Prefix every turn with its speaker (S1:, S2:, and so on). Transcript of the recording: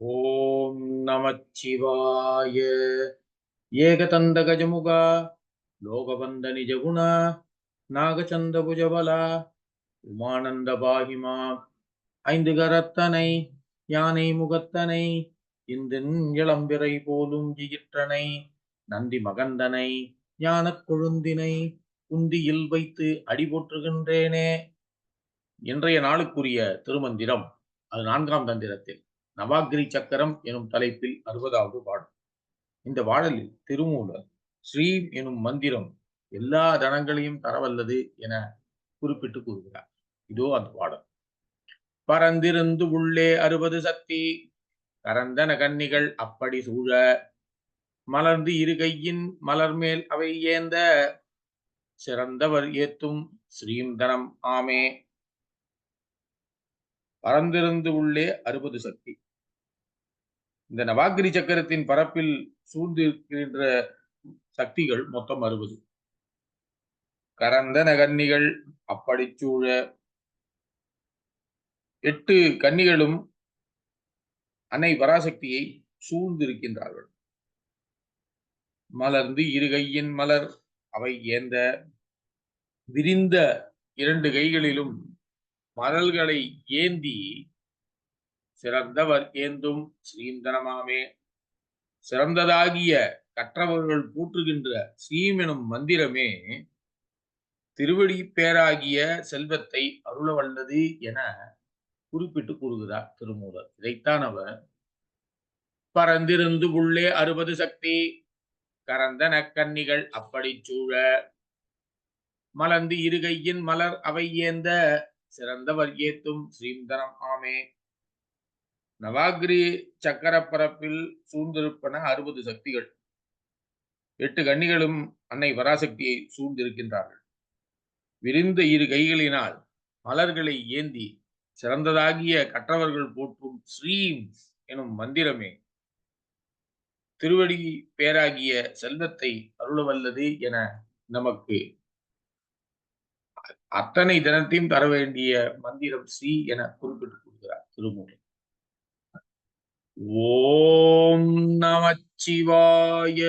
S1: ஓம் நமச்சிவாய. ஏகதந்த கஜமுகா லோகவந்த நிஜகுணா நாகச்சந்த புஜபலா உமானந்த பாகிமா ஐந்து கரத்தனை யானை முகத்தனை இந்தின் இளம்பிறை போலும் ஜியிற்றனை நந்தி மகந்தனை ஞானக் கொழுந்தினை குந்தியில் வைத்து அடிபோற்றுகின்றேனே இன்றைய நாளுக்குரிய திருமந்திரம் அது நான்காம் தந்திரத்தில். நவாகிரி சக்கரம் எனும் தலைப்பில் அறுபதாவது பாடல். இந்த பாடலில் திருமூலர் ஸ்ரீம் எனும் மந்திரம் எல்லா தனங்களையும் தரவல்லது என குறிப்பிட்டு கூறுகிறார். இதோ அந்த பாடல். பரந்திருந்து உள்ளே அறுபது சக்தி கரந்தன கன்னிகள் அப்படி சூழ மலர்ந்து இரு கையின் மலர் மேல் அவை ஏந்த சிறந்தவர் ஏத்தும் ஸ்ரீம் தனம் ஆமே. பறந்திருந்து உள்ளே அறுபது சக்தி. இந்த நவாகிரி சக்கரத்தின் பரப்பில் சூழ்ந்திருக்கின்ற சக்திகள் மொத்தம் அறுபது. கரந்தன கன்னிகள் அப்படி சூழ எட்டு கன்னிகளும் அன்னை பராசக்தியை சூழ்ந்திருக்கின்றார்கள். மலர்ந்து இரு கையின் மலர் அவை ஏந்த விரிந்த இரண்டு கைகளிலும் மரல்களை ஏந்தி சிறந்தவர் ஏந்தும் ஸ்ரீந்தனமாமே சிறந்ததாகிய கற்றவர்கள் கூற்றுகின்ற ஸ்ரீம் எனும் மந்திரமே திருவடி பேராகிய செல்வத்தை அருள வல்லது என குறிப்பிட்டு கூறுகிறார் திருமூலர். இதைத்தான் அவர் பறந்திருந்து உள்ளே அறுபது சக்தி கரந்தன கன்னிகள் அப்படி சூழ மலர்ந்து இருகையின் மலர் அவை ஏந்த சிறந்தவர் ஏத்தும் ஸ்ரீந்தனம் ஆமே. நவாகிரி சக்கர பரப்பில் சூழ்ந்திருப்பன அறுபது சக்திகள். எட்டு கன்னிகளும் அன்னை பராசக்தியை சூழ்ந்திருக்கின்றார்கள். விரிந்த இரு கைகளினால் மலர்களை ஏந்தி சிறந்ததாகிய கற்றவர்கள் போற்றும் ஸ்ரீம் எனும் மந்திரமே. திருவடி பேராகிய செல்வத்தை அருளவல்லது என நமக்கு அத்தனை தினத்தையும் தர வேண்டிய மந்திரம் ஸ்ரீ என குறிப்பிட்டு கொடுக்கிறார் திருமூலர். ஓம் நமச்சிவாய